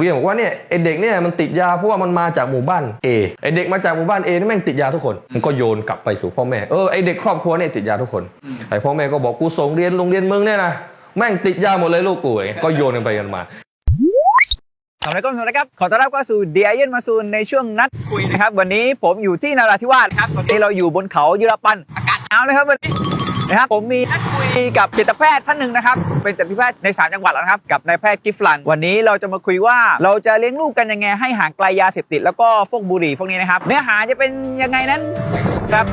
เรียนบอกว่าเนี่ยไอเด็กเนี่ยมันติดยาเพราะว่ามันมาจากหมู่บ้าน A ไอเด็กมาจากหมู่บ้าน A นี่แม่งติดยาทุกคนมันก็โยนกลับไปสู่พ่อแม่เออไอเด็กครอบครัวเนี่ยติดยาทุกคนไอพ่อแม่ก็บอกกูส่งเรียนโรงเรียนมึงเนี่ยนะแม่งติดยาหมดเลยลูกกูอย่างเงี้ยก็โยนกันไปกันมาสวัสดีครับสวัสดีครับ ขอต้อนรับเข้าสู่เดียเยนมาซูนในช่วงนัดคุยนะครับ วันนี้ผมอยู่ที่นาราธิวาสครับตอนนี้เราอยู่บนเขายุรปันอากาศหนาวเลยครับวันนี้ นะครับผมมีนัดคุยกับจิตแพทย์ท่านหนึ่งนะครับ เป็นจิตแพทย์ในสามจังหวัดแล้วนะครับ กับนายแพทย์กิฟลัน วันนี้เราจะมาคุยว่าเราจะเลี้ยงลูกกันยังไงให้ห่างไกลยาเสพติดแล้วก็พวกบุหรี่พวกนี้นะครับ เนื้อหาจะเป็นยังไงนั้นครับ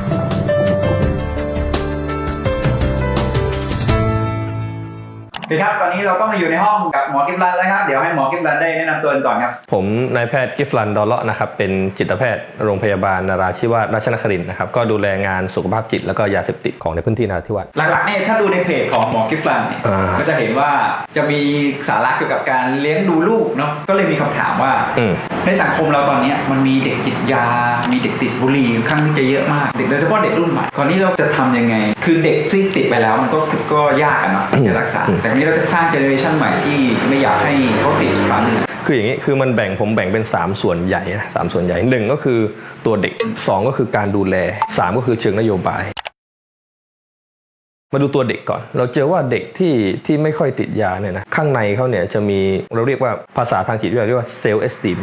สวัสดีครับ ตอนนี้เราก็มาอยู่ในห้องกับหมอกิฟลันแล้วครับ เดี๋ยวให้หมอกิฟลันได้แนะนำตัวกันก่อนครับ ผมนายแพทย์กิฟลันดอลเลาะนะครับ เป็นจิตแพทย์โรงพยาบาลนาราธิวาสราชนครินทร์นะครับ ก็ดูแลงานสุขภาพจิตแล้วก็ยาเสพติดของในพื้นที่นราธิวาส หลักๆเนี่ยถ้าดูในเพจของหมอกิฟลันเนี่ยอ่าก็จะเห็นว่าจะมีสาระเกี่ยวกับการเลี้ยงดูลูกเนาะ ก็เลยมีคำถามว่า อืม ในสังคมเราตอนเนี้ยมันมีเด็กติดยา มีเด็กติดบุหรี่ค่อนข้างที่จะเยอะมาก เด็กโดยเฉพาะเด็กรุ่นใหม่คราวนี้เราจะทำยังไง คือเด็กที่ติดไปแล้วมันก็ก็ยากอะเนาะที่จะรักษาอืมแต่คราวนี้เราจะสร้างเจเนอเรชันใหม่ที่ไม่อยากให้เขาติดอีกครั้งคืออย่างนี้คือมันแบ่งผมแบ่งเป็น 3 ส่วนใหญ่นะสามส่วนใหญ่หนึ่งก็คือตัวเด็ก 2 ก็คือการดูแล 3 ก็คือเชิงนโยบาย มาดูตัวเด็กก่อน เราเจอว่าเด็กที่ที่ไม่ค่อยติดยาเนี่ยนะข้างในเขาเนี่ยจะมีเราเรียกว่าภาษาทางจิตวิทยาเรียกว่าเซลล์เอสติม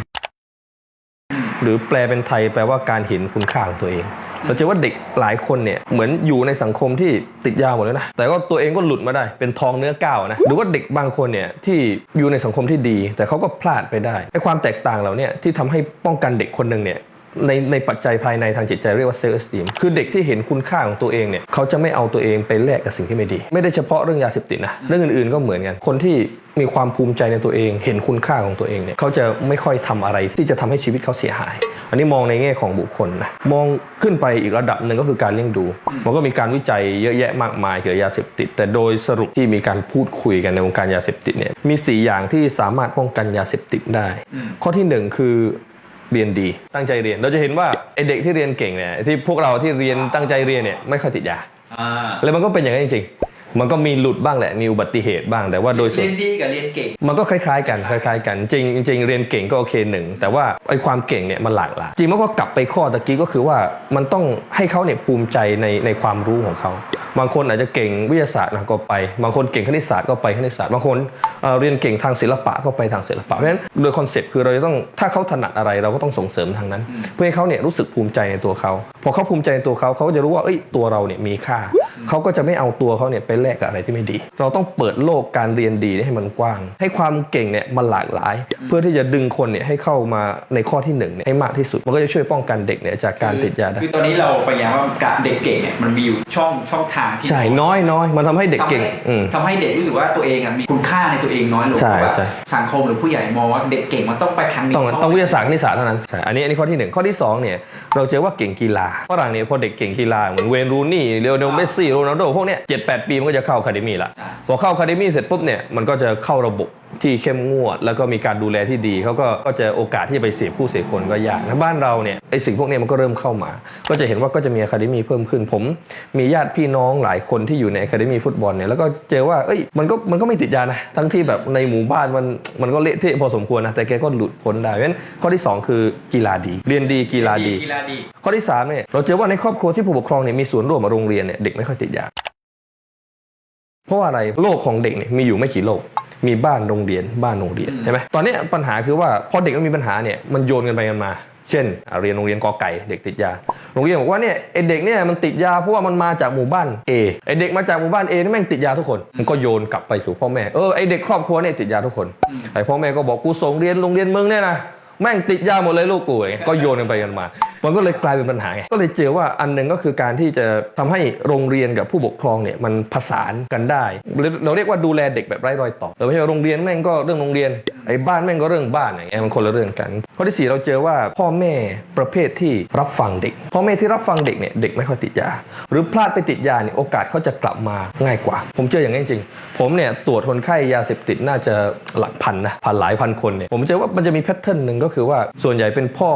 หรือแปลเป็นไทยแปลว่าการเห็นคุณค่าของตัวเอง เราเจอว่าเด็กหลายคนเนี่ยเหมือนอยู่ในสังคมที่ติดยาหมดแล้วนะ แต่ก็ตัวเองก็หลุดมาได้เป็นทองเนื้อก้าวนะ หรือว่าเด็กบางคนเนี่ยที่อยู่ในสังคมที่ดี แต่เขาก็พลาดไปได้ไอ้ความแตกต่างเราเนี่ยที่ทำให้ป้องกันเด็กคนหนึ่งเนี่ย ในในปัจจัยภายในทางจิตใจเรียกว่าเซลล์เอสติมคือเด็กที่เห็นคุณค่าของตัวเองเนี่ยเขาจะไม่เอาตัวเองไปแลกกับสิ่งที่ไม่ดี ไม่ได้เฉพาะเรื่องยาเสพติดนะเรื่องอื่นๆก็เหมือนกันคนที่มีความภูมิใจในตัวเอง เห็นคุณค่าของตัวเองเนี่ยเขาจะไม่ค่อยทำอะไรที่จะทำให้ชีวิตเขาเสียหาย อันนี้มองในแง่ของบุคคลนะมองขึ้นไปอีกระดับหนึ่งก็คือการเลี้ยงดู มันก็มีการวิจัยเยอะแยะมากมายเกี่ยวกับยาเสพติด แต่โดยสรุปที่มีการพูดคุยกันในวงการยาเสพติดเนี่ยมีสี่อย่างที่สามารถป้องกันยาเสพติดได้ ข้อที่หนึ่งคือ เรียนดี ตั้งใจเรียน เราจะเห็นว่าไอเด็กที่เรียนเก่งเนี่ยที่พวกเราที่เรียนตั้งใจเรียนเนี่ยไม่ค่อยติดยาอ่าแล้วมันก็เป็นอย่างนั้นจริงๆ มันก็มีหลุดบ้างแหละมีอุบัติเหตุบ้าง แต่ว่าโดยส่วนเรียนดีกับเรียนเก่ง มันก็คล้ายๆกันคล้ายๆกันจริงจริงเรียนเก่งก็โอเคหนึ่งแต่ว่าไอ้ความเก่งเนี่ยมันหลากหลายจริงมันก็กลับไปข้อตะกี้ก็คือว่ามันต้องให้เขาเนี่ยภูมิใจในในความรู้ของเขาบางคนอาจจะเก่งวิทยาศาสตร์นะก็ไป บางคนเก่งคณิตศาสตร์ก็ไปคณิตศาสตร์บางคนเอ่อเรียนเก่งทางศิลปะก็ไปทางศิลปะเพราะฉะนั้นโดยคอนเซ็ปต์คือเราจะต้องถ้าเขาถนัดอะไรเราก็ต้องส่งเสริมทางนั้น เพื่อให้เขาเนี่ยรู้สึกภูมิใจในตัวเขา พอเขาภูมิใจในตัวเขาเขาก็จะรู้ว่าเอ้ยตัวเราเนี่ยมีค่า เขาก็จะไม่เอาตัวเขาเนี่ยไปแลกกับอะไรที่ไม่ดี เราต้องเปิดโลกการเรียนดีให้มันกว้าง ให้ความเก่งเนี่ยมันหลากหลาย เพื่อที่จะดึงคนเนี่ยให้เข้ามาในข้อที่หนึ่งเนี่ยให้มากที่สุด มันก็จะช่วยป้องกันเด็กเนี่ยจากการติดยาได้คือตอนนี้เราพยายามว่าการเด็กเก่งเนี่ยมันมีอยู่ช่องช่องทางที่ใช่น้อยน้อยมันทำให้เด็กเก่งทำให้อืมทำให้เด็กรู้สึกว่าตัวเองอะมีคุณค่าในตัวเองน้อยลงใช่เพราะว่าใช่สังคมหรือผู้ใหญ่มองว่าเด็กเก่งมันต้องไปทางนี้ต้องเพระต้องวิทยาศาสตร์คณิตศาสตร์เท่านั้นใช่อันนี้อันนี้ข้อที่หนึ่งข้อที่สองเนี่ยเราเจอว่าเก่งกีฬาฝรั่งเนี่ยพอเด็กเก่งกีฬาเหมือนเวนรูนี่เรโอเนลเมสซี่โรนัลโดพวกเนี้ยเจ็ดแปดปีมันก็จะเข้าคาเดมี่ละพอเข้าคาเดมี่เสร็จปุ๊บเนี่ยมันก็จะเข้าระบบ ที่เข้มงวด แล้วก็มีการดูแลที่ดีเขาก็ก็จะโอกาสที่จะไปเสียผู้เสียคนก็ยากนะบ้านเราเนี่ยไอสิ่งพวกเนี้มันก็เริ่มเข้ามา ก็จะเห็นว่าก็จะมีอะคาเดมี่เพิ่มขึ้น ผมมีญาติพี่น้องหลายคนที่อยู่ในอะคาเดมี่ฟุตบอลเนี่ยแล้วก็เจอว่าเอ้ยมันก็มันก็ไม่ติดยานะทั้งที่แบบในหมู่บ้านมันมันก็เละเทะพอสมควรนะแต่แกก็หลุดพ้นได้เพราะฉะนั้นข้อที่สองคือกีฬาดี เรียนดีกีฬาดี กีฬาดี ข้อที่สามเนี่ยเราเจอว่าในครอบครัวที่ผู้ปกครองเนี่ยมีส่วนร่วมกับโรงเรียนเนี่ยเด็กไม่ค่อยติดยาเพราะว่าอะไรโลกของเด็กเนี่ยมีอยู่ไม่กี่โลก มีบ้านโรงเรียนบ้านโรงเรียนอืมใช่ไหมตอนเนี้ยปัญหาคือว่าพอเด็กมันมีปัญหาเนี่ยมันโยนกันไปกันมา เช่นอะเรียนโรงเรียนกอไก่เด็กติดยา โรงเรียนบอกว่าเนี่ยไอเด็กเนี่ยมันติดยาเพราะว่ามันมาจากหมู่บ้าน A ไอเด็กมาจากหมู่บ้าน A นี่แม่งติดยาทุกคนมันก็โยนกลับไปสู่พ่อแม่เออไอเด็กครอบครัวเนี่ยติดยาทุกคนไอพ่อแม่ก็บอกกูส่งเรียนโรงเรียนมึงเนี่ยนะ แม่งติดยาหมดเลยลูกกูอย่างเงี้ยก็โยนกันไปกันมา มันก็เลยกลายเป็นปัญหาไงก็เลยเจอว่าอันหนึ่งก็คือการที่จะทำให้โรงเรียนกับผู้ปกครองเนี่ยมันผสานกันได้หรือเราเรียกว่าดูแลเด็กแบบไร้รอยต่อเออไม่ใช่ว่าโรงเรียนแม่งก็เรื่องโรงเรียนไอ้บ้านแม่งก็เรื่องบ้านอย่างเงี้ยมันคนละเรื่องกันข้อที่สี่เราเจอว่าพ่อแม่ประเภทที่รับฟังเด็ก พ่อแม่ที่รับฟังเด็กเนี่ยเด็กไม่ค่อยติดยา หรือพลาดไปติดยาเนี่ยโอกาสเขาจะกลับมาง่ายกว่า ผมเจออย่างนี้จริงๆ ผมเนี่ยตรวจคนไข้ยาเสพติดน่าจะหลักพันนะพันหลายพันคนเนี่ยผมเจอว่ามันจะมีแพทเทิร์นหนึ่งก็คือว่าส่วนใหญ่เป็นพ่อ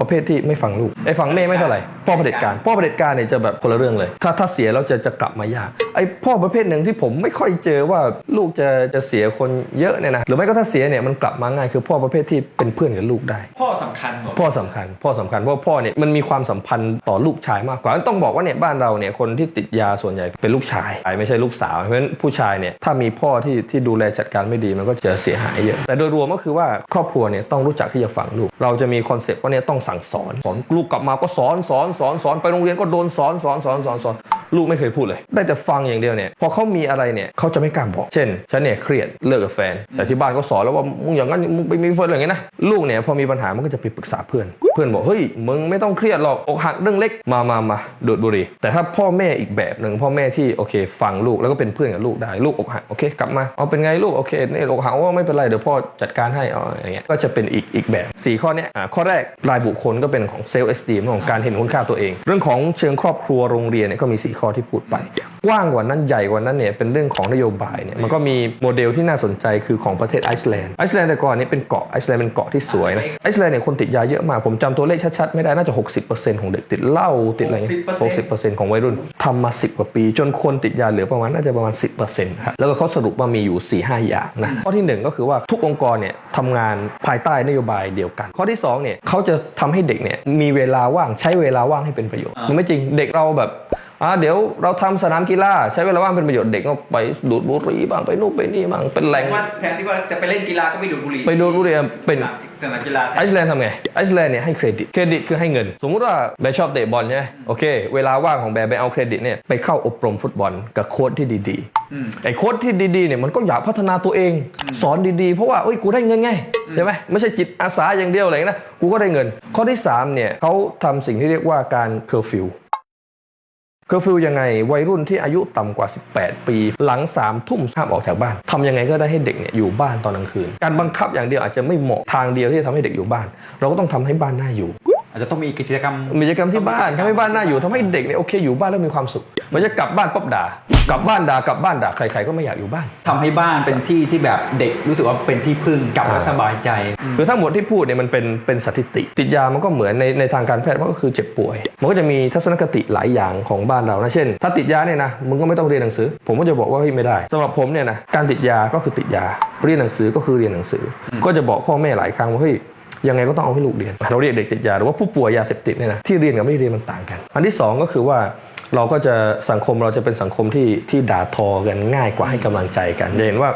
ประเภทที่ไม่ฟังลูกไอ้ฟังแม่ไม่เท่าไหร่พ่อเผด็จการพ่อเผด็จการเนี่ยจะแบบคนละเรื่องเลย ถ้าถ้าเสียแล้วจะจะกลับมายากไอ้พ่อประเภทหนึ่งที่ผมไม่ค่อยเจอว่าลูกจะจะเสียคนเยอะเนี่ยนะหรือไม่ก็ถ้าเสียเนี่ยมันกลับมาง่ายคือพ่อประเภทที่เป็นเพื่อนกับลูกได้พ่อสำคัญเหรอพ่อสำคัญพ่อสำคัญเพราะว่าพ่อเนี่ยมันมีความสัมพันธ์ต่อลูกชายมากกว่าต้องบอกว่าเนี่ยบ้านเราเนี่ยคนที่ติดยาส่วนใหญ่เป็นลูกชายไม่ใช่ลูกสาวเพราะฉะนั้นผู้ชายเนี่ยถ้ามีพ่อที่ที่ดูแลจัดการไม่ดีมันก็จะเสียหายเยอะแต่โดยรวมก็คือว่าครอบครัวเนี่ยต้องรู้จักที่จะฟังลูก เราจะมีคอนเซปต์ว่าเนี่ยต้องสั่งสอนสอนลูกกลับมาก็สอนสอนสอนสอนไปโรงเรียนก็โดนสอนสอนสอนสอนสอนลูกไม่เคยพูดเลย ได้แต่ฟังอย่างเดียวเนี่ยพอเขามีอะไรเนี่ยเขาจะไม่กล้าบอก เช่นฉันเนี่ยเครียดเลิกกับแฟนแต่ที่บ้านก็สอนแล้วว่ามึงอย่างนั้นมึงไปมีแฟนอะไรอย่างเงี้ยนะลูกเนี่ยพอมีปัญหามันก็จะไปปรึกษาเพื่อน เพื่อนบอกเฮ้ยมึงไม่ต้องเครียดหรอกอกหักเรื่องเล็กมามามาดูดบุหรี่แต่ถ้าพ่อแม่อีกแบบหนึ่งพ่อแม่ที่โอเค ฟังลูกแล้วก็เป็นเพื่อนกับลูกได้ลูกอกหักโอเคกลับมาเอาเป็นไงลูกโอเคนี่อกหักว่าไม่เป็นไรเดี๋ยวพ่อจัดการให้เอาอย่างเงี้ยก็จะเป็นอีกอีกแบบสี่ข้อเนี้ยอ่าข้อแรกรายบุคคลก็เป็นของเซลล์เอสตีมของการเห็นคุณค่าตัวเอง เรื่องของเชิงครอบครัวโรงเรียนเนี่ยก็มีสี่ข้อที่พูดไป กว้างกว่านั้นใหญ่กว่านั้นเนี่ยเป็นเรื่องของนโยบายเนี่ยมันก็มีโมเดลที่น่าสนใจคือของประเทศไอซ์แลนด์ไอซ์แลนด์แต่ก่อนนี้เป็นเกาะไอซ์แลนด์เป็นเกาะที่สวยนะไอซ์แลนด์เนี่ยคนติดยาเยอะมาก ผมจำตัวเลขชัดๆ ไม่ได้น่าจะ 60%ของเด็กติดเหล้าติดอะไรเงี้ย60% 60%ของวัยรุ่นทำมา 10 กว่าปี จนคนติดยาเหลือประมาณน่าจะประมาณ 10%ครับแล้วก็เขาสรุปว่ามีอยู่ 4-5 อย่างนะข้อที่หนึ่งก็คือว่าทุกองค์กรเนี่ยทำงานภายใต้นโยบายเดียวกัน ข้อที่สองเนี่ยเขาจะทำให้เด็กเนี่ยมีเวลาว่างใช้เวลาว่างให้เป็นประโยชน์มันไม่จริงเด็กเราแบบอ่าเดี๋ยวเราทำสนามกีฬาใช้เวลาว่างเป็นประโยชน์เด็กก็ไปดูดบุหรี่บ้างไปนู่นไปนี่บ้างเป็นแหล่งว่าแทนที่ว่าจะไปเล่นกีฬาก็ไปดูดบุหรี่ไปดูดบุหรี่เป็น สนามกีฬาไอซ์แลนด์ทำไงไอซ์แลนด์เนี่ยให้เครดิต เครดิตคือให้เงิน สมมุติว่าแบร์ชอบเตะบอลใช่ไหมโอเค เวลาว่างของแบร์ไปเอาเครดิตเนี่ยไปเข้าอบรมฟุตบอลกับโค้ชที่ดีอืมๆไอ้โค้ชที่ดีๆเนี่ยมันก็อยากพัฒนาตัวเอง สอนดีๆ เพราะว่าเอ้ยกูได้เงินไงใช่ไหมไม่ใช่จิตอาสาอย่างเดียวอะไรนะกูก็ได้เงิน ข้อที่สามเนี่ยเขาทำสิ่งที่เรียกว่าการเคอร์ฟิว เคอร์ฟิวยังไงวัยรุ่นที่อายุต่ำกว่า 18 ปี หลัง3ามทุ่มห้ามออกจากบ้านทำยังไงก็ได้ให้เด็กเนี่ยอยู่บ้านตอนกลางคืน การบังคับอย่างเดียวอาจจะไม่เหมาะทางเดียวที่จะทำให้เด็กอยู่บ้าน เราก็ต้องทำให้บ้านน่าอยู่ อาจจะต้องมีกิจกรรมมีกิจกรรมที่บ้านทำให้บ้านน่าอยู่ทำให้เด็กเนี่ยโอเคอยู่บ้านแล้วมีความสุขไมันจะกลับบ้านปั๊บด่ากลับบ้านด่ากลับบ้านด่าใครๆก็ไม่อยากอยู่บ้านทำให้บ้านเป็นที่ที่แบบเด็กรู้สึกว่าเป็นที่พึ่งกลับแล้วอ่าสบายใจคือทั้งหมดที่พูดเนี่ยมันเป็นเป็นสถิติ ติดยามันก็เหมือนในในทางการแพทย์มันก็คือเจ็บป่วย มันก็จะมีทัศนคติหลายอย่างของบ้านเรานะเช่น ถ้าติดยาเนี่ยนะมึงก็ไม่ต้องเรียนหนังสือ ผมก็จะบอกว่าเฮ้ยไม่ได้สำหรับผมเนี่ยนะการติดยาก็คือติดยาเรียนหนังสือก็คือเรียนหนังสืออก็จะบอกพ่อแม่หลายครั้งว่าเฮ้ย ยังไงก็ต้องเอาให้ลูกเรียน เราเรียกเด็กติดยาหรือว่าผู้ป่วยยาเสพติดเนี่ยนะที่เรียนกับไม่เรียนมันต่างกัน อันที่สองก็คือว่าเราก็จะสังคมเราจะเป็นสังคมที่ที่ด่าทอกันง่ายกว่าให้กำลังใจกันจะเห็นว่า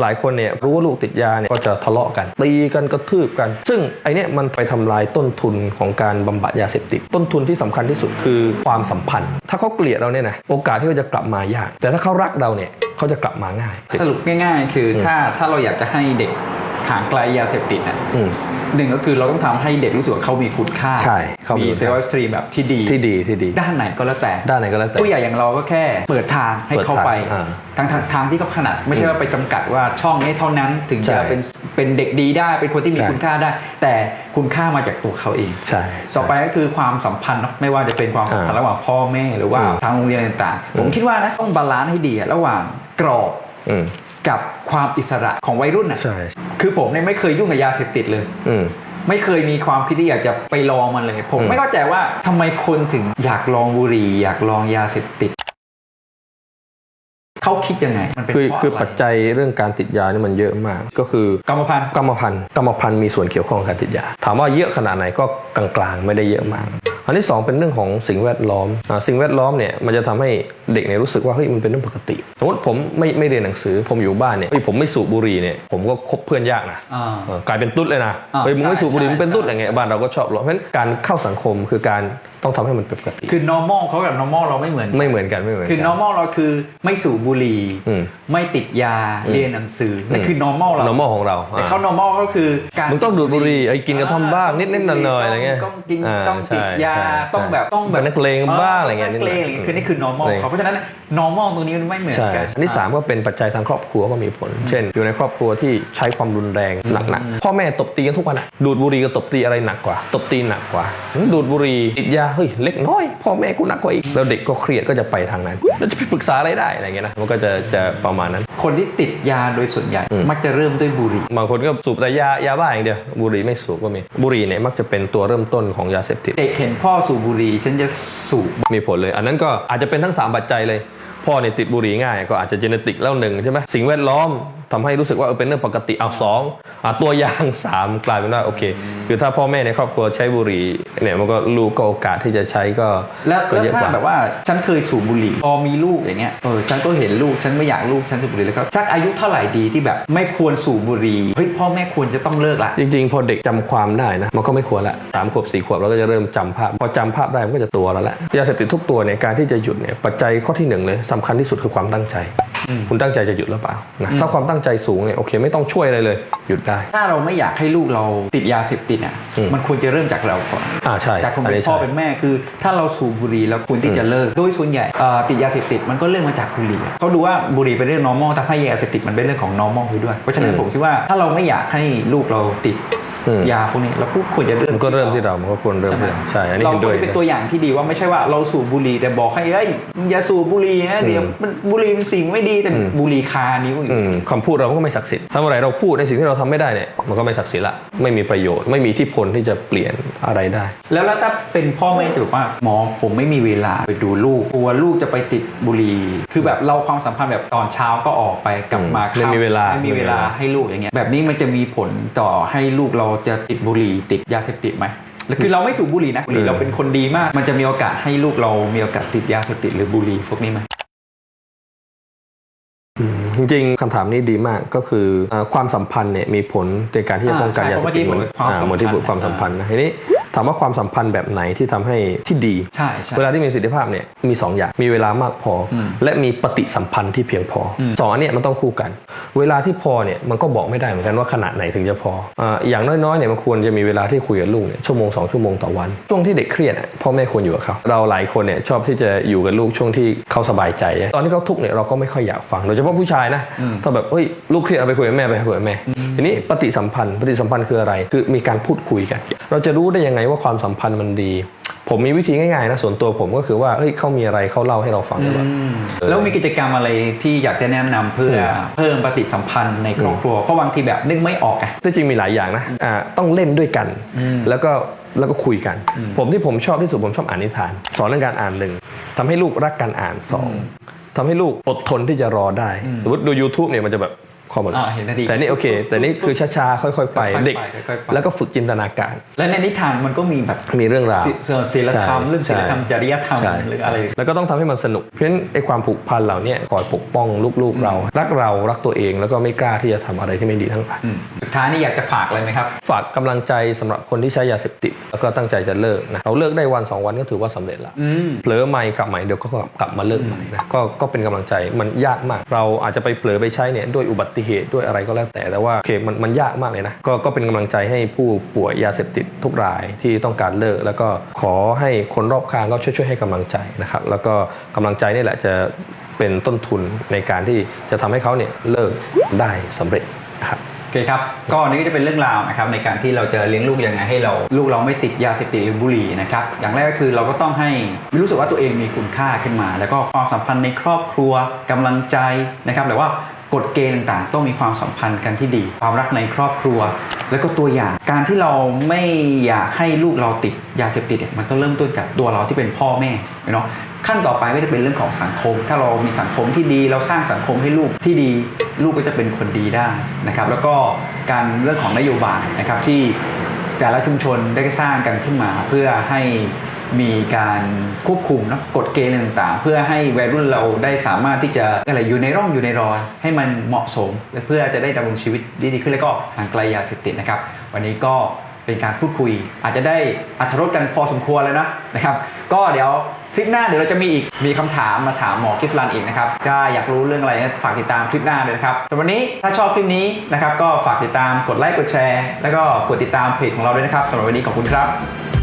หลายคนเนี่ยรู้ว่าลูกติดยาเนี่ยก็จะทะเลาะกัน ตีกันกระทืบกัน ซึ่งไอเนี้ยมันไปทำลายต้นทุนของการบำบัดยาเสพติด ต้นทุนที่สำคัญที่สุดคือความสัมพันธ์ ถ้าเขาเกลียดเราเนี่ยนะโอกาสที่เขาจะกลับมายาก แต่ถ้าเขารักเราเนี่ยเขาจะกลับมาง่าย สรุปง่าย ๆ คือถ้าถ้าเราอยากจะให้เด็ก ห่างไกลยาเสพติดน่ะอืมหนึ่งก็คือเราต้องทำให้เด็กรู้สึกว่าเขามีคุณค่าใช่เขามีมีเซลล์สตรีมแบบที่ดีที่ดีที่ดี ด้านไหนก็แล้วแต่ด้านไหนก็แล้วแต่ผู้ใหญ่อย่างเราก็แค่เปิดทางให้เปิดเข้าทางไปอ่าทางทางทางที่เขาถนัดไม่ใช่ว่าไปจำกัดว่าช่องนี้เท่านั้นถึงใช่จะเป็นเป็นเด็กดีได้เป็นคนที่มีใช่คุณค่าได้ แต่คุณค่ามาจากตัวเขาเองใช่ต่อไปก็คือความสัมพันธ์เนอะไม่ว่าจะเป็นความสัมพันธ์อ่าระหว่างพ่อแม่หรือว่าอืมทางโรงเรียนต่างๆ ผมคิดว่านะต้องบาลานซ์ให้ดีอะระหว่างกรอบอืม กับความอิสระของวัยรุ่นน่ะใช่คือผมเนี่ยไม่เคยยุ่งกับยาเสพติดเลย อืม ไม่เคยมีความคิดที่อยากจะไปลองมันเลย ผมอืม ไม่เข้าใจว่าทำไมคนถึงอยากลองบุหรี่ อยากลองยาเสพติด เขาคิดยังไง มันเป็นคือเพราะคืออะไรปัจจัยเรื่องการติดยานี่มันเยอะมาก ก็คือกรรมพันธุ์กรรมพันธุ์กรรมพันธุ์มีส่วนเกี่ยวข้องกับการติดยา ถามว่าเยอะขนาดไหนก็กลางๆ ไม่ได้เยอะมาก อันที่สองเป็นเรื่องของสิ่งแวดล้อมอ่าสิ่งแวดล้อมเนี่ยมันจะทำให้เด็กเนี่ยรู้สึกว่าเฮ้ยมันเป็นเรื่องปกติสมมติผมไม่ไม่เรียนหนังสือผมอยู่บ้านเนี่ยเฮ้ยผมไม่สูบบุหรี่เนี่ยผมก็คบเพื่อนยากนะอ่าเออกลายเป็นตุ๊ดเลยนะอ่าเฮ้ยมึงไม่สูบบุหรี่ใช่มึงเป็นตุ๊ดใช่อะไรเงี้ยบ้านเราก็ชอบหรอกเพราะฉะนั้นการเข้าสังคมคือการต้องทำให้มันเป็นปกติ คือ normal เขากับ normal เราไม่เหมือน ไม่เหมือนกันไม่เหมือนกันคือ normal เราคือไม่สูบบุหรี่อืมไม่ติดยาเรียนหนังสือนั่นคือ normal เรา normal ของเราแต่เขา normal ก็คือการมึงต้องดูดบุหรี่ไอ้กินกระท่อมบ้างนิดๆหน่อยๆอะไรเงี้ยต้องกินอ่าต้องติดใช่ยาใช่ต้องแบบต้องแบบเป็นนักเลงบ้างอะไรเงี้ยนักเลงอะไรเงี้ยคือนี่คือ normal เลยเขาเพราะฉะนั้น normal ตรงนี้มันไม่เหมือนใช่กันอันที่สามก็เป็นปัจจัยทางครอบครัวก็มีผล เช่น อยู่ในครอบครัวที่ใช้ความรุนแรงหนักๆพ่อแม่ตบตีกันทุกวันอะดูดบุหรี่กับตบตีอะไรหนักกว่า ตบตีหนักกว่า ดูดบุหรี่ติดยาเฮ้ยเล็กน้อย พ่อแม่กูหนักกว่าอีกแล้วเด็กก็เครียดก็จะไปทางนั้น แล้วจะไปปรึกษาอะไรได้อะไรเงี้ยนะมันก็จะจะประมาณนั้น คนที่ติดยาโดยส่วนใหญ่อืมมักจะเริ่มด้วยบุหรี่บางคนก็สูบแต่ยายาบ้าอย่างเดียวบุหรี่ไม่สูบก็มีบุหรี่เนี่ยมักจะเป็นตัวเริ่มต้นของยาเสพติดเด็กเห็นพ่อสูบบุหรี่ฉันจะสูบมีผลเลย อันนั้นก็อาจจะเป็นทั้ง 3 ปัจจัยเลย พ่อเนี่ยติดบุหรี่ง่าย ก็อาจจะเจเนติกแล้วหนึ่งใช่ไหมสิ่งแวดล้อมทำให้รู้สึกว่าเออเป็นเรื่องปกติเอาสองอะตัวยางสามกลายเป็นว่าโอเค คือถ้าพ่อแม่ในครอบครัวใช้บุหรี่เนี่ยมันก็ลูกก็โอกาสที่จะใช้ก็แล้วก็แล้วเยอะถ้ากว่าแบบว่าฉันเคยสูบบุหรี่พอมีลูกอย่างเงี้ยเออฉันก็เห็นลูกฉันไม่อยากลูกฉันสูบบุหรี่แล้วก็สักอายุเท่าไหร่ดีที่แบบ ไม่ควรสูบบุหรี่เฮ้ยพ่อแม่ควรจะต้องเลิกละจริงๆพอเด็กจำความได้นะมันก็ไม่ควรละสามขวบสี่ขวบเราก็จะเริ่มจำภาพ พอจำภาพได้มันก็จะตัวแล้วแหละยาเสพติดทุกตัวเนี่ยการที่จะหยุดเนี่ยปัจจัยข้อที่หนึ่งเลยสำคัญที่สุดคือความตั้งใจ คุณตั้งใจจะหยุดหรือเปล่านะถ้าความตั้งใจสูงเนี่ยโอเค ไม่ต้องช่วยอะไรเลย หยุดได้ ถ้าเราไม่อยากให้ลูกเราติดยาเสพติดอะอืมมันควรจะเริ่มจากเราก่อนอ่าใช่จากคนอันเป็นนี้พ่อใช่เป็นแม่คือ ถ้าเราสูบบุหรี่แล้วควรที่จะเลิกโดยส่วนใหญ่เอ่อติดยาเสพติดมันก็เริ่มมาจากบุหรี่เขาดูว่าบุหรี่เป็นเรื่อง normal แต่ถ้ายาเสพติดมันเป็นเรื่องของ normal ไปด้วยเพราะฉะนั้นอืมผมคิดว่าถ้าเราไม่อยากให้ลูกเราติดอืม ยาพวกนี้เราควรจะเริ่มมันก็เริ่มที่เรามันก็ควรเริ่มใช่ไหมที่เราใช่อันนี้เราเห็นก็ด้วยจะเป็นตัวอย่างที่ดีว่าไม่ใช่ว่าเราสูบบุหรี่แต่บอกให้เอ้ยมึงอย่าสูบบุหรี่นะเดี๋ยวมันบุหรี่เป็นสิ่งไม่ดีแต่อืมบุหรี่คานิ้วอยู่อืมคำพูดเราก็ไม่ศักดิ์สิทธิ์ถ้าเมื่อไหร่เราพูดในสิ่งที่เราทำไม่ได้เนี่ยมันก็ไม่ศักดิ์สิทธิ์ละไม่มีประโยชน์ไม่มีอิที่พลที่จะเปลี่ยนอะไรได้ แล้วแล้วถ้าเป็นพ่อแม่จะบอกว่าหมอผมไม่มีเวลาไปดูลูกกลัวลูกจะไปติดบุหรี่คือแบบเราความสัมพันธ์แบบตอนเช้าก็ออกไปกลับมาอืมไม่มีเวลาไม่มีเวลาให้ลูกอย่างเงี้ยแบบนี้มันจะมีผลต่อให้ลูกเราจะติดบุหรี่ติดยาเสพติดไหมแล้วคือเราไม่สูบบุหรี่นะบุหรี่เราเป็นคนดีมาก มันจะมีโอกาสให้ลูกเรามีโอกาสติดยาเสพติดหรือบุหรี่พวกนี้ไหมจริงๆคำถามนี้ดีมากก็คือเอ่อความสัมพันธ์เนี่ยมีผลในการที่จะป้องกันอ่าใช่ยาเสพติดเพราะเมื่อกี้บอกว่าความอ่าเหมือนที่สัมพันธ์ความสัมพันธ์นะทีนี้ ถามว่าความสัมพันธ์แบบไหนที่ทำให้ที่ดีใช่ใช่เวลาที่มีประสิทธิภาพเนี่ยมี 2 อย่าง มีเวลามากพออมและมีปฏิสัมพันธ์ที่เพียงพออมสองอันเนี้ยมันต้องคู่กัน เวลาที่พอเนี่ยมันก็บอกไม่ได้เหมือนกันว่าขนาดไหนถึงจะพออ่าอย่างน้อยๆเนี่ยมันควรจะมีเวลาที่คุยกับลูกเนี่ยชั่วโมงสองชั่วโมงต่อวัน ช่วงที่เด็กเครียดอะพ่อแม่ควรอยู่กับเขาเราหลายคนเนี่ยชอบที่จะอยู่กับลูกช่วงที่เขาสบายใจ ตอนที่เขาทุกข์เนี่ยเราก็ไม่ค่อยอยากฟังโดยเฉพาะผู้ชายนะอืมถ้าแบบเฮ้ยลูกเครียดเอาไปคุยกับแม่ไปคุยกับแม่ทีนี้ปฏิสัมพันธ์ปฏิสัมพันธ์คืออะไร คือมีการพูดคุยกัน เราจะรู้ได้ยังไงว่าความสัมพันธ์มันดี ผมมีวิธีง่ายๆนะส่วนตัวผมก็คือว่าเฮ้ยเขามีอะไรเขาเล่าให้เราฟังหรือเปล่าแล้วมีกิจกรรมอะไรที่อยากจะแนะนำเพื่อเพิ่มปฏิสัมพันธ์ในครอบครัวเพราะบางทีแบบนึกไม่ออกไงที่จริงมีหลายอย่างนะอ่าต้องเล่นด้วยกันอืมแล้วก็แล้วก็คุยกัน ผมที่ผมชอบที่สุดผมชอบอ่านนิทาน สอนเรื่องการอ่านหนึ่งทำให้ลูกรักการอ่านสองทำให้ลูกอดทนที่จะรอได้ สมมติดู YouTube เนี่ยมันจะแบบ คอมเมนต์อ่าเห็นทันทีแต่นี่โอเค แต่นี่คือช้าๆค่อยๆ ไปค่อยๆเด็กไปค่อยๆไปแล้วก็ฝึกจินตนาการ และในนิทานมันก็มีแบบมีเรื่องราวศิศิลธรรมใช่เรื่องศิลธรรมใช่จริยธรรมใช่หรืออะไร แล้วก็ต้องทำให้มันสนุกเพราะฉะนั้นไอ้ความผูกพันเหล่าเนี้คอยปกป้องลูกๆเรา รักเรารักตัวเองแล้วก็ไม่กล้าที่จะทำอะไรที่ไม่ดีทั้งหลายอืมสุดท้ายนี่อยากจะฝากอะไรไหมครับ ฝากกำลังใจสำหรับคนที่ใช้ยาเสพติดแล้วก็ตั้งใจจะเลิกนะเราเลิกได้วันสองวันก็ถือว่าสำเร็จแล้วอืมเผลอใหม่กลับใหม่เดี๋ยวก็กลับมาเลิกใหม่นะก็ก็เป็นกำลังใจมันยากมาก เราอาจจะไปเผลอไปใช้เนี่ยด้วยอุบัติเหตุด้วยอะไรก็แล้วแต่แต่ว่าโอเคมันมันยากมากเลยนะก็ก็เป็นกำลังใจให้ผู้ป่วยยาเสพติดทุกรายที่ต้องการเลิก แล้วก็ขอให้คนรอบข้างก็ช่วยช่วยให้กำลังใจนะครับแล้วก็กำลังใจนี่แหละจะเป็นต้นทุนในการที่จะทำให้เขาเนี่ยเลิกได้สำเร็จครับโอเคครับก็อันนี้ก็จะเป็นเรื่องราวนะครับในการที่เราจะเลี้ยงลูกยังไงให้เราลูกเราไม่ติดยาเสพติดหรือบุหรี่นะครับอย่างแรกก็คือเราก็ต้องให้รู้สึกว่าตัวเองมีคุณค่าขึ้นมา แล้วก็ความสัมพันธ์ในครอบครัวกำลังใจนะครับแต่ว่า กฎเกณฑ์ต่างๆ ต้องมีความสัมพันธ์กันที่ดี ความรักในครอบครัว แล้วก็ตัวอย่างการที่เราไม่อยากให้ลูกเราติดยาเสพติดเนี่ยมันต้องเริ่มต้นจากตัวเราที่เป็นพ่อแม่เนาะขั้นต่อไปก็จะเป็นเรื่องของสังคม ถ้าเรามีสังคมที่ดีเราสร้างสังคมให้ลูกที่ดี ลูกก็จะเป็นคนดีได้นะครับ แล้วก็การเรื่องของนโยบายนะครับที่แต่ละชุมชนได้สร้างกันขึ้นมาเพื่อให้ มีการควบคุมนะกฎเกณฑ์ต่างๆ เพื่อให้วัยรุ่นเราได้สามารถที่จะอะไรอยู่ในร่องอยู่ในรอย ให้มันเหมาะสม เพื่อจะได้ดำรงชีวิตดีๆขึ้นแล้วก็ห่างไกลยาเสพติดนะครับ วันนี้ก็เป็นการพูดคุย อาจจะได้อัธรสกันพอสมควรแล้วนะนะครับ ก็เดี๋ยวคลิปหน้าเดี๋ยวเราจะมีอีกมีคำถามมาถามหมอกิฟลันอีกนะครับถ้าอยากรู้เรื่องอะไรฝากติดตามคลิปหน้าเลยนะครับแต่วันนี้ถ้าชอบคลิปนี้นะครับก็ฝากติดตามกดไลค์กดแชร์ แล้วก็กดติดตามเพจของเราด้วยนะครับสำหรับวันนี้ขอบคุณครับ